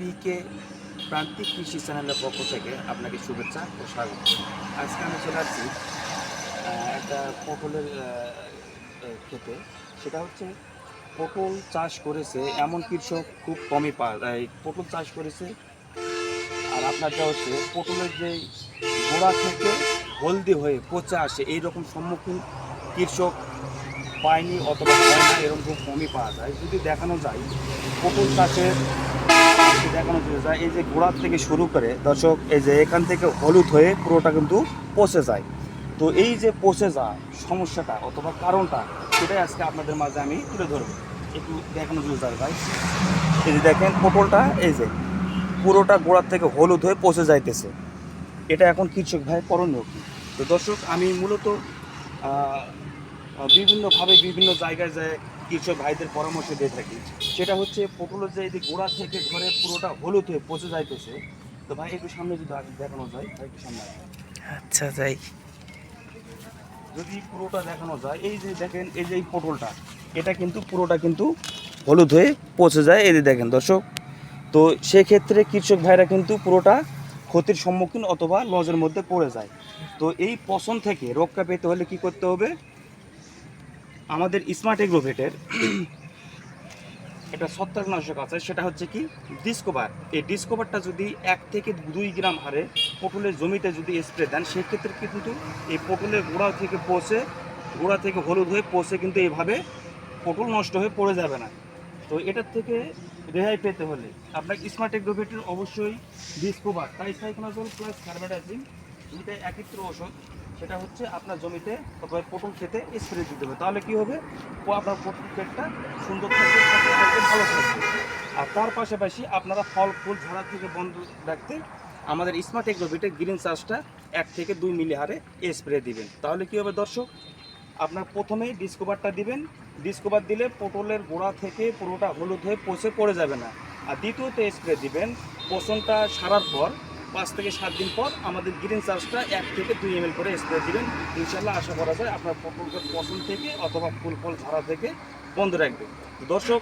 পিকে প্রান্তিক কৃষি চ্যানেলের পক্ষ থেকে আপনাকে শুভেচ্ছা ও স্বাগত। আজকে আমি চলে আসছি একটা পটলের আহ, আহ, ক্ষেতে। সেটা হচ্ছে পটল চাষ করেছে এমন কৃষক খুব কমই এই পটল চাষ করেছে। আর আপনারটা হচ্ছে পটলের যে গোড়া থেকে হলদি হয়ে পচে আসে এই রকম সম্মুখীন কৃষক পায়নি অথবা হয় না এরকম খুব কমই পাওয়া যায়। যদি দেখানো যায় পটল চাষের যদি দেখানো যেতে যায়। এই যে গোড়ার থেকে শুরু করে দর্শক, এই যে এখান থেকে হলুদ হয়ে পুরোটা কিন্তু পচে যায়। তো এই যে পচে যায় সমস্যাটা অথবা কারণটা, সেটাই আজকে আপনাদের মাঝে আমি তুলে ধরবো। একটু দেখানো যায় ভাই। এই যে দেখেন পটলটা, এই যে পুরোটা গোড়ার থেকে হলুদ হয়ে পচে যাইতেছে। এটা এখন কৃষক ভাই করণীয় তো দর্শক, আমি মূলত বিভিন্নভাবে বিভিন্ন জায়গায় যায় কৃষক ভাইদের পরামর্শ দিয়ে থাকি। সেটা হচ্ছে পটলের যে এই গোড়া থেকে ধরে পুরোটা হলুদ হয়ে পচে যাইতেছে তো ভাই একটু সামনে যদি দেখানো যায় ভাই একটু সামনে আচ্ছা যাই। যদি পুরোটা দেখানো যায় এই যে দেখেন এই যে এই পটলটা এটা কিন্তু পুরোটা কিন্তু হলুদ হয়ে পচে যায় এই যে দেখেন দর্শক। তো সেক্ষেত্রে কৃষক ভাইরা কিন্তু পুরোটা ক্ষতির সম্মুখীন অথবা লজের মধ্যে পড়ে যায়। তো এই পছন থেকে রক্ষা পেতে হলে কি করতে হবে? আমাদের স্মার্ট এগ্রোভেটের এটা ছত্রাকনাশক আছে, সেটা হচ্ছে কি ডিসকোভার এই ডিসকোভারটা যদি এক থেকে দুই গ্রাম হারে পটলের জমিতে যদি স্প্রে দেন, সেক্ষেত্রে কিন্তু এই পটলের গোড়া থেকে পচে, গোড়া থেকে হলুদ হয়ে পচে কিন্তু এইভাবে পটল নষ্ট হয়ে পড়ে যাবে না। তো এটার থেকে রেহাই পেতে হলে আপনাকে স্মার্ট এগ্রোভেটের অবশ্যই ডিসকোভার টাইসাইক্লোজল প্লাস কার্বাডাজিম দুইটা একত্র ওষুধ সেটা হচ্ছে আপনার জমিতে অথবা পটল খেতে স্প্রে দিতে হবে। তাহলে কি হবে? আপনার পটল ক্ষেতটা সুন্দর থাকবে ভালো থাকবে আর তার পাশাপাশি আপনারা ফল, ফুল ঝরা থেকে বন্ধ রাখতে আমাদের স্মার্ট এগ্রোভিটের গ্রিন চাষটা এক থেকে দুই মিলি হারে স্প্রে দিবেন। তাহলে কি হবে দর্শক? আপনার প্রথমেই ডিসকোভারটা দিবেন। ডিসকোভার দিলে পটলের গোড়া থেকে পুরোটা হলুদ হয়ে পচে পড়ে যাবে না। আর দ্বিতীয়তে স্প্রে দিবেন। পোষণটা সারার পর পাঁচ থেকে সাত দিন পর আমাদের গ্রিন চার্জটা এক থেকে দুই এম করে স্প্রে দিবেন। ইনশাল্লাহ আশা করা যায় আপনার পটলকে পছন থেকে অথবা ফুল ফল ঝরা থেকে বন্ধ রাখবেন। দর্শক,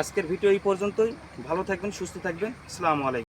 আজকের ভিডিও এই পর্যন্তই। ভালো থাকবেন, সুস্থ থাকবেন। আসসালামু আলাইকুম।